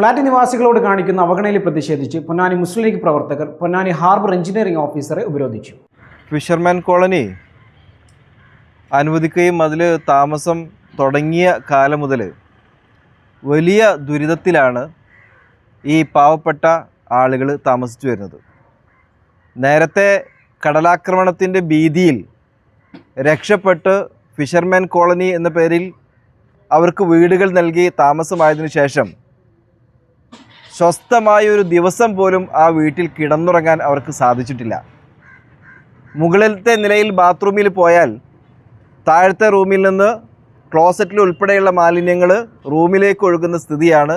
Flat നിവാസികളോട് കാണിക്കുന്ന അവഗണനയിൽ പ്രതിഷേധിച്ച് പൊന്നാനി മുസ്ലിം league പ്രവർത്തകർ പൊന്നാനി ഹാർബർ എഞ്ചിനീയറിംഗ് ഓഫീസറെ ഉപരോധിച്ചു. ഫിഷർമാൻ കോളനി അനുവദിക്കുകയും അതിൽ താമസം തുടങ്ങിയ കാലം മുതൽ വലിയ ദുരിതത്തിലാണ് ഈ പാവപ്പെട്ട ആളുകൾ താമസിച്ചു വരുന്നത്. നേരത്തെ കടലാക്രമണത്തിന്റെ ഭീതിയിൽ രക്ഷപ്പെട്ട് ഫിഷർമാൻ കോളനി എന്ന പേരിൽ അവർക്ക് വീടുകൾ നൽകി താമസമായതിനു ശേഷം സ്വസ്ഥമായ ഒരു ദിവസം പോലും ആ വീട്ടിൽ കിടന്നുറങ്ങാൻ അവർക്ക് സാധിച്ചിട്ടില്ല. മുകളിലത്തെ നിലയിൽ ബാത്റൂമിൽ പോയാൽ താഴത്തെ റൂമിൽ നിന്ന് ക്ലോസറ്റിൽ ഉൾപ്പെടെയുള്ള മാലിന്യങ്ങൾ റൂമിലേക്ക് ഒഴുകുന്ന സ്ഥിതിയാണ്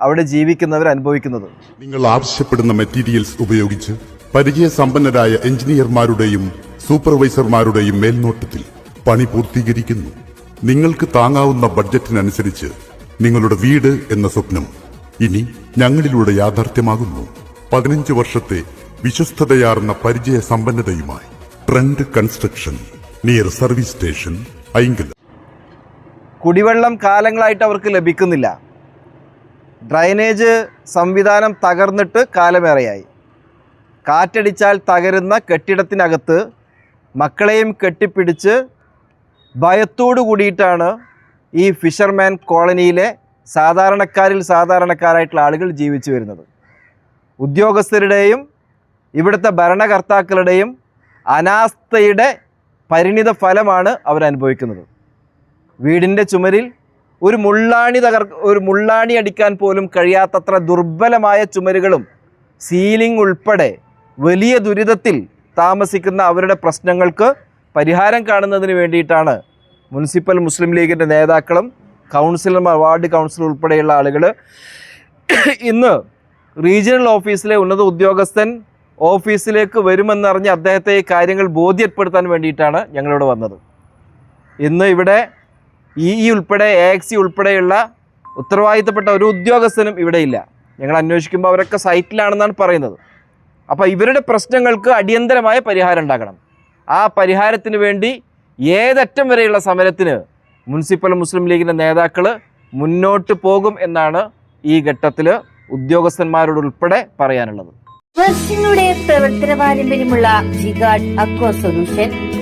അവിടെ ജീവിക്കുന്നവർ അനുഭവിക്കുന്നത്. നിങ്ങൾ ആവശ്യപ്പെടുന്ന മെറ്റീരിയൽസ് ഉപയോഗിച്ച് പരിചയസമ്പന്നരായ എഞ്ചിനീയർമാരുടെയും സൂപ്പർവൈസർമാരുടെയും മേൽനോട്ടത്തിൽ പണി പൂർത്തീകരിക്കുന്നു. നിങ്ങൾക്ക് താങ്ങാവുന്ന ബഡ്ജറ്റിനനുസരിച്ച് നിങ്ങളുടെ വീട് എന്ന സ്വപ്നം ഇനി ഞങ്ങളിലൂടെ യാഥാർത്ഥ്യമാകുന്നു. പതിനഞ്ച് വർഷത്തെ വിശ്വസ്തതയാർന്ന പരിചയ സമ്പന്നതയുമായി trend construction near service station Ainkal കുടിവെള്ളം കാലങ്ങളായിട്ട് അവർക്ക് ലഭിക്കുന്നില്ല. ഡ്രൈനേജ് സംവിധാനം തകർന്നിട്ട് കാലമേറെയായി. കാറ്റടിച്ചാൽ തകരുന്ന കെട്ടിടത്തിനകത്ത് മക്കളെയും കെട്ടിപ്പിടിച്ച് ഭയത്തോടു കൂടിയിട്ടാണ് ഈ ഫിഷർമാൻ കോളനിയിലെ സാധാരണക്കാരിൽ സാധാരണക്കാരായിട്ടുള്ള ആളുകൾ ജീവിച്ചു വരുന്നത്. ഉദ്യോഗസ്ഥരുടെയും ഇവിടുത്തെ ഭരണകർത്താക്കളുടെയും അനാസ്ഥയുടെ പരിണിത ഫലമാണ് അവരനുഭവിക്കുന്നത് വീടിന്റെ ചുമരിൽ ഒരു മുള്ളാണി തകർ ഒരു മുള്ളാണി അടിക്കാൻ പോലും കഴിയാത്തത്ര ദുർബലമായ ചുമരുകളും സീലിംഗ് ഉൾപ്പെടെ വലിയ ദുരിതത്തിൽ താമസിക്കുന്ന അവരുടെ പ്രശ്നങ്ങൾക്ക് പരിഹാരം കാണുന്നതിന് വേണ്ടിയിട്ടാണ് മുനിസിപ്പൽ മുസ്ലിം ലീഗിന്റെ നേതാക്കളും കൗൺസിലർമാർ വാർഡ് കൗൺസിലർ ഉൾപ്പെടെയുള്ള ആളുകൾ ഇന്ന് റീജിയണൽ ഓഫീസിലെ ഉന്നത ഉദ്യോഗസ്ഥൻ ഓഫീസിലേക്ക് വരുമെന്നറിഞ്ഞ് അദ്ദേഹത്തെ ഈ കാര്യങ്ങൾ ബോധ്യപ്പെടുത്താൻ വേണ്ടിയിട്ടാണ് ഞങ്ങളിവിടെ വന്നത്. ഇന്ന് ഇവിടെ ഇ ഇ ഉൾപ്പെടെ എ എക്സി ഉൾപ്പെടെയുള്ള ഉത്തരവാദിത്തപ്പെട്ട ഒരു ഉദ്യോഗസ്ഥനും ഇവിടെ ഇല്ല. ഞങ്ങൾ അന്വേഷിക്കുമ്പോൾ അവരൊക്കെ സൈറ്റിലാണെന്നാണ് പറയുന്നത്. അപ്പോൾ ഇവരുടെ പ്രശ്നങ്ങൾക്ക് അടിയന്തരമായ പരിഹാരം ഉണ്ടാക്കണം ആ പരിഹാരത്തിന് വേണ്ടി ഏതറ്റം വരെയുള്ള സമരത്തിന് മുനിസിപ്പൽ മുസ്ലിം ലീഗിന്റെ നേതാക്കൾ മുന്നോട്ട് പോകും എന്നാണ് ഈ ഘട്ടത്തിൽ ഉദ്യോഗസ്ഥന്മാരോട് ഉൾപ്പെടെ പറയാനുള്ളത്. വർഷങ്ങളുടെ പ്രവർത്തന പാരമ്പര്യമുള്ള ജിഗാഡ് അക്വ സൊല്യൂഷൻ